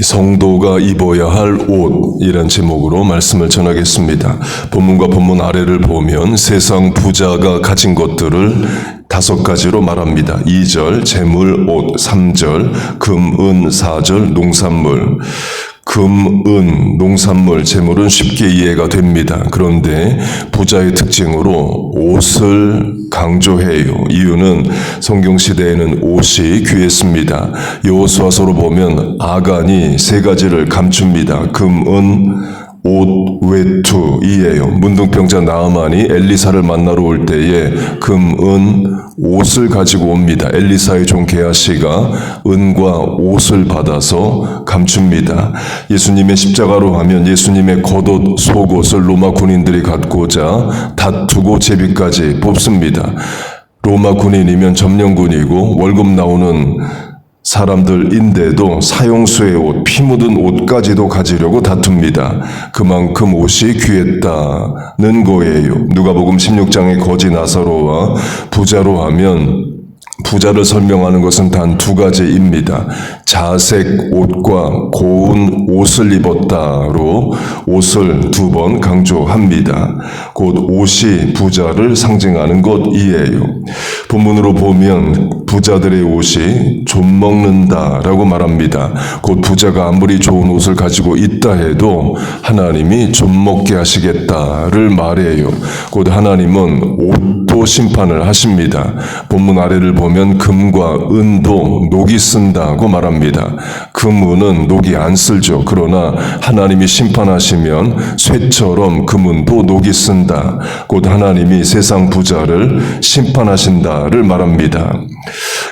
이 성도가 입어야 할 옷 이란 제목으로 말씀을 전하겠습니다. 본문과 본문 아래를 보면 세상 부자가 가진 것들을 다섯 가지로 말합니다. 2절 재물, 옷, 3절 금, 은, 4절 농산물. 금, 은, 농산물, 재물은 쉽게 이해가 됩니다. 그런데 부자의 특징으로 옷을 강조해요. 이유는 성경 시대에는 옷이 귀했습니다. 여호수아서로 보면 아간이 세 가지를 감춥니다. 금, 은, 옷, 외투 이에요. 문둥병자 나아만이 엘리사를 만나러 올 때에 금, 은, 옷을 가지고 옵니다. 엘리사의 종 게하시가 은과 옷을 받아서 감춥니다. 예수님의 십자가로 하면 예수님의 겉옷, 속옷을 로마 군인들이 갖고자 다투고 제비까지 뽑습니다. 로마 군인이면 점령군이고 월급 나오는 사람들인데도 사용수의 옷, 피 묻은 옷까지도 가지려고 다툽니다. 그만큼 옷이 귀했다는 거예요. 누가복음 16장의 거지 나사로와 부자로 하면 부자를 설명하는 것은 단 두 가지입니다. 자색 옷과 고운 옷을 입었다로 옷을 두 번 강조합니다. 곧 옷이 부자를 상징하는 것이에요. 본문으로 보면 부자들의 옷이 좀 먹는다라고 말합니다. 곧 부자가 아무리 좋은 옷을 가지고 있다 해도 하나님이 좀 먹게 하시겠다를 말해요. 곧 하나님은 옷도 심판을 하십니다. 본문 아래를 보면 금과 은도 녹이 쓴다고 말합니다. 금은은 녹이 안 쓸죠. 그러나 하나님이 심판하시면 쇠처럼 금은도 녹이 쓴다. 곧 하나님이 세상 부자를 심판하신다를 말합니다.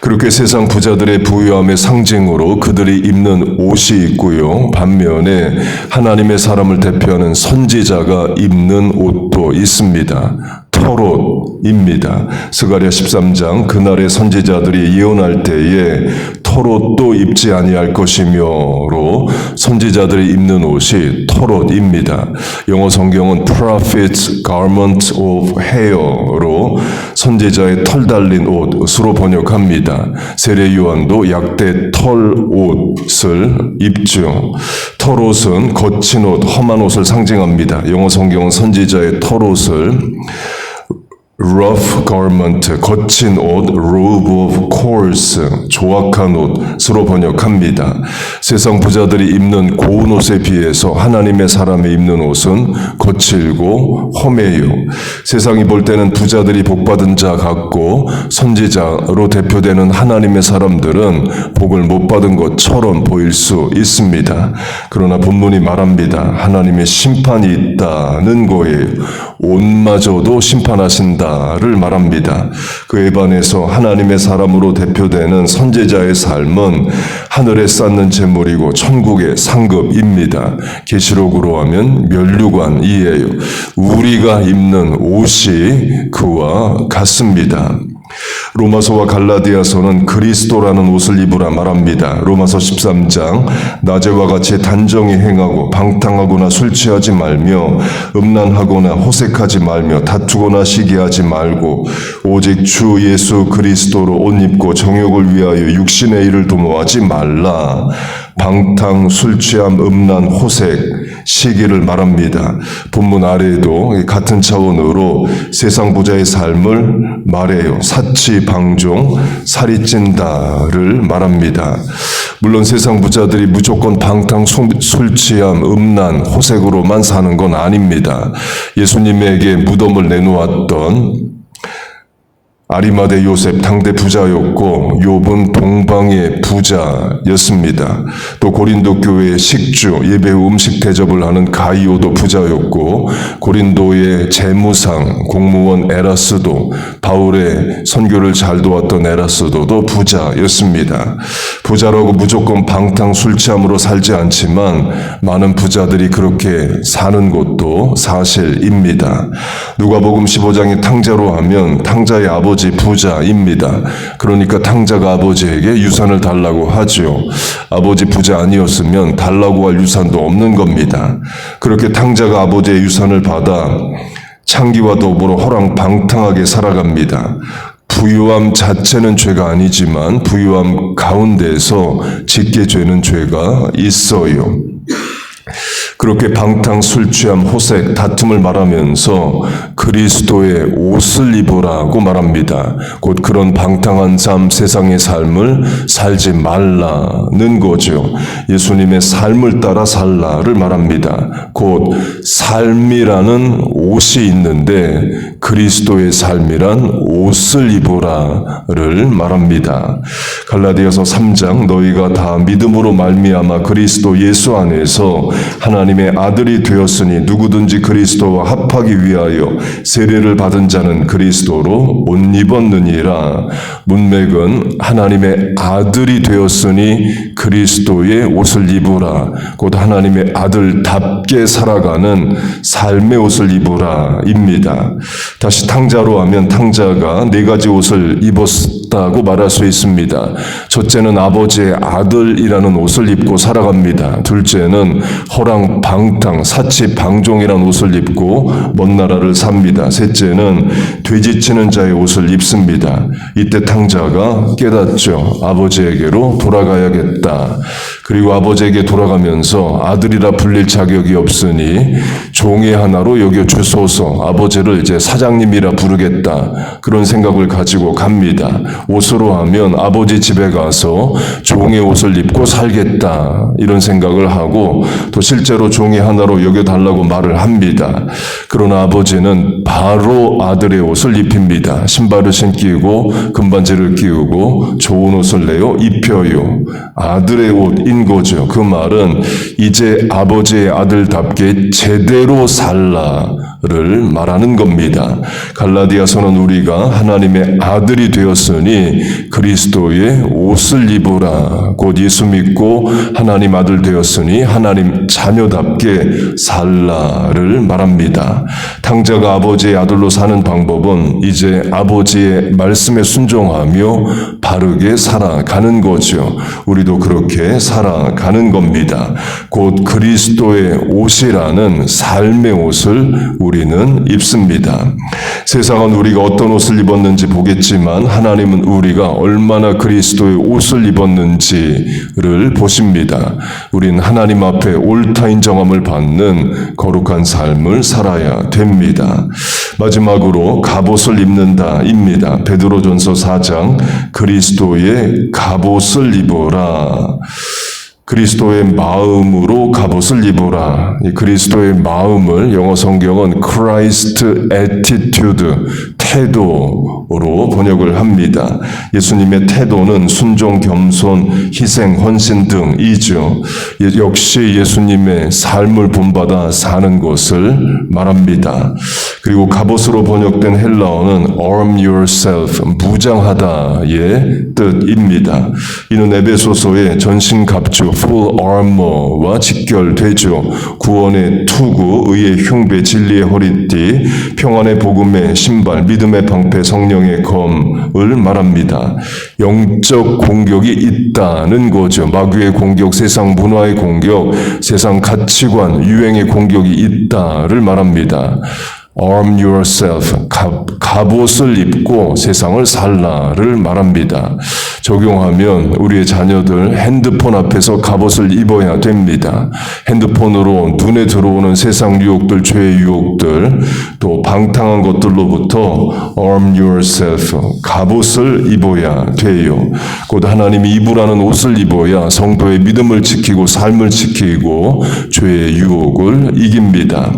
그렇게 세상 부자들의 부유함의 상징으로 그들이 입는 옷이 있고요. 반면에 하나님의 사람을 대표하는 선지자가 입는 옷도 있습니다. 털옷입니다. 스가랴 13장 그날의 선지자들이 예언할 때에 털옷도 입지 아니할 것이며로 선지자들이 입는 옷이 털옷입니다. 영어 성경은 prophet's garment of hair로 선지자의 털 달린 옷으로 번역합니다. 세례 요한도 약대 털 옷을 입죠. 털옷은 거친 옷, 험한 옷을 상징합니다. 영어 성경은 선지자의 털옷을 rough garment, 거친 옷, robe of coarse, 조악한 옷으로 번역합니다. 세상 부자들이 입는 고운 옷에 비해서 하나님의 사람이 입는 옷은 거칠고 험해요. 세상이 볼 때는 부자들이 복받은 자 같고 선지자로 대표되는 하나님의 사람들은 복을 못 받은 것처럼 보일 수 있습니다. 그러나 본문이 말합니다. 하나님의 심판이 있다는 거예요. 옷마저도 심판하신다를 말합니다. 그에 반해서 하나님의 사람으로 대표되는 선 제자의 삶은 하늘에 쌓는 재물이고 천국의 상급입니다. 계시록으로 하면 멸류관이에요. 우리가 입는 옷이 그와 같습니다. 로마서와 갈라디아서는 그리스도라는 옷을 입으라 말합니다. 로마서 13장 낮에와 같이 단정히 행하고 방탕하거나 술 취하지 말며 음란하거나 호색하지 말며 다투거나 시기하지 말고 오직 주 예수 그리스도로 옷 입고 정욕을 위하여 육신의 일을 도모하지 말라. 방탕, 술 취함, 음란, 호색, 시기를 말합니다. 본문 아래에도 같은 차원으로 세상 부자의 삶을 말해요. 사치, 방종, 살이 찐다를 말합니다. 물론 세상 부자들이 무조건 방탕, 술 취함, 음란, 호색으로만 사는 건 아닙니다. 예수님에게 무덤을 내놓았던 아리마대 요셉 당대 부자였고 욥은 동방의 부자였습니다. 또 고린도 교회의 식주 예배 후 음식 대접을 하는 가이오도 부자였고 고린도의 재무상 공무원 에라스도 바울의 선교를 잘 도왔던 에라스도도 부자였습니다. 부자라고 무조건 방탕 술 취함으로 살지 않지만 많은 부자들이 그렇게 사는 것도 사실입니다. 누가복음 15장의 탕자로 하면 탕자의 아버지 아버지 부자입니다. 그러니까 탕자가 아버지에게 유산을 달라고 하죠. 아버지 부자 아니었으면 달라고 할 유산도 없는 겁니다. 그렇게 탕자가 아버지의 유산을 받아 창기와 더불어 호랑방탕하게 살아갑니다. 부유함 자체는 죄가 아니지만 부유함 가운데서 짓게 되는 죄가 있어요. 그렇게 방탕 술 취함 호색 다툼을 말하면서 그리스도의 옷을 입으라고 말합니다. 곧 그런 방탕한 삶 세상의 삶을 살지 말라는 거죠. 예수님의 삶을 따라 살라를 말합니다. 곧 삶이라는 옷이 있는데 그리스도의 삶이란 옷을 입으라를 말합니다. 갈라디아서 3장 너희가 다 믿음으로 말미암아 그리스도 예수 안에서 하나님 의 아들이 되었으니 누구든지 그리스도와 합하기 위하여 세례를 받은 자는 그리스도로 옷 입었느니라. 문맥은 하나님의 아들이 되었으니 그리스도의 옷을 입으라. 곧 하나님의 아들답게 살아가는 삶의 옷을 입으라입니다. 다시 탕자로 하면 탕자가 네 가지 옷을 입었다고 말할 수 있습니다. 첫째는 아버지의 아들이라는 옷을 입고 살아갑니다. 둘째는 허랑 방탕 사치 방종이라는 옷을 입고 먼 나라를 삽니다. 셋째는 돼지치는 자의 옷을 입습니다. 이때 탕자가 깨닫죠. 아버지에게로 돌아가야겠다. 그리고 아버지에게 돌아가면서 아들이라 불릴 자격이 없으니 종의 하나로 여겨 주소서 아버지를 이제 사장님이라 부르겠다. 그런 생각을 가지고 갑니다. 옷으로 하면 아버지 집에 가서 종의 옷을 입고 살겠다. 이런 생각을 하고 또 실제로 종의 하나로 여겨 달라고 말을 합니다. 그러나 아버지는 바로 아들의 옷을 입힙니다. 신발을 신기고 금반지를 끼우고 좋은 옷을 내어 입혀요. 아들의 옷인 거죠. 그 말은 이제 아버지의 아들답게 제대 로 살라 를 말하는 겁니다. 갈라디아서는 우리가 하나님의 아들이 되었으니 그리스도의 옷을 입으라. 곧 예수 믿고 하나님 아들 되었으니 하나님 자녀답게 살라를 말합니다. 탕자가 아버지의 아들로 사는 방법은 이제 아버지의 말씀에 순종하며 바르게 살아가는 거죠. 우리도 그렇게 살아가는 겁니다. 곧 그리스도의 옷이라는 삶의 옷을 우리 는 입습니다. 세상은 우리가 어떤 옷을 입었는지 보겠지만 하나님은 우리가 얼마나 그리스도의 옷을 입었는지를 보십니다. 우린 하나님 앞에 옳다 인정함을 받는 거룩한 삶을 살아야 됩니다. 마지막으로 갑옷을 입는다입니다. 베드로전서 4장 그리스도의 갑옷을 입어라. 그리스도의 마음으로 갑옷을 입어라. 이 그리스도의 마음을 영어 성경은 Christ attitude, 태도로 번역을 합니다. 예수님의 태도는 순종, 겸손, 희생, 헌신 등이죠. 예, 역시 예수님의 삶을 본받아 사는 것을 말합니다. 그리고 갑옷으로 번역된 헬라어는 arm yourself, 무장하다의 뜻입니다. 이는 에베소서의 전신갑주 full armor와 직결되죠. 구원의 투구, 의의 흉배, 진리의 허리띠, 평안의 복음의 신발, 믿음의 방패, 성령의 검을 말합니다. 영적 공격이 있다는 거죠. 마귀의 공격, 세상 문화의 공격, 세상 가치관, 유행의 공격이 있다를 말합니다. Arm yourself, 갑, 갑옷을 입고 세상을 살라를 말합니다. 적용하면 우리의 자녀들 핸드폰 앞에서 갑옷을 입어야 됩니다. 핸드폰으로 눈에 들어오는 세상 유혹들, 죄의 유혹들, 또 방탕한 것들로부터 arm yourself, 갑옷을 입어야 돼요. 곧 하나님이 입으라는 옷을 입어야 성도의 믿음을 지키고 삶을 지키고 죄의 유혹을 이깁니다.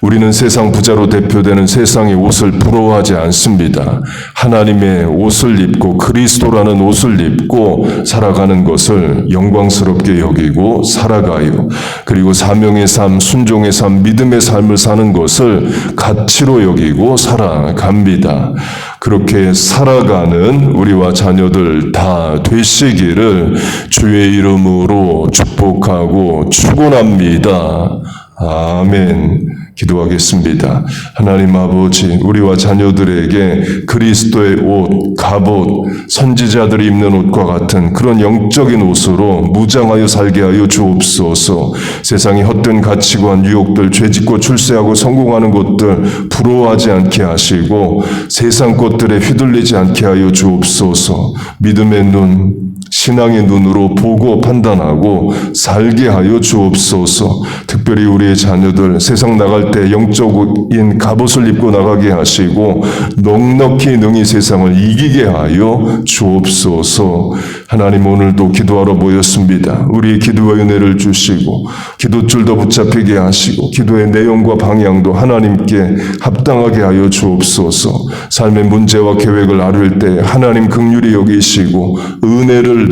우리는 세상 부자로 대표되는 세상의 옷을 부러워하지 않습니다. 하나님의 옷을 입고 그리스도라는 옷을 입고 살아가는 것을 영광스럽게 여기고 살아가요. 그리고 사명의 삶, 순종의 삶, 믿음의 삶을 사는 것을 가치로 여기고 살아갑니다. 그렇게 살아가는 우리와 자녀들 다 되시기를 주의 이름으로 축복하고 축원합니다. 아멘. 기도하겠습니다. 하나님 아버지, 우리와 자녀들에게 그리스도의 옷, 갑옷, 선지자들이 입는 옷과 같은 그런 영적인 옷으로 무장하여 살게 하여 주옵소서. 세상의 헛된 가치관, 유혹들, 죄짓고 출세하고 성공하는 것들 부러워하지 않게 하시고 세상 것들에 휘둘리지 않게 하여 주옵소서. 믿음의 눈, 신앙의 눈으로 보고 판단하고 살게 하여 주옵소서. 특별히 우리의 자녀들 세상 나갈 때 영적인 갑옷을 입고 나가게 하시고 넉넉히 능히 세상을 이기게 하여 주옵소서. 하나님 오늘도 기도하러 모였습니다. 우리의 기도의 은혜를 주시고 기도줄도 붙잡히게 하시고 기도의 내용과 방향도 하나님께 합당하게 하여 주옵소서. 삶의 문제와 계획을 아를 때 하나님 긍휼히 여기시고 은혜를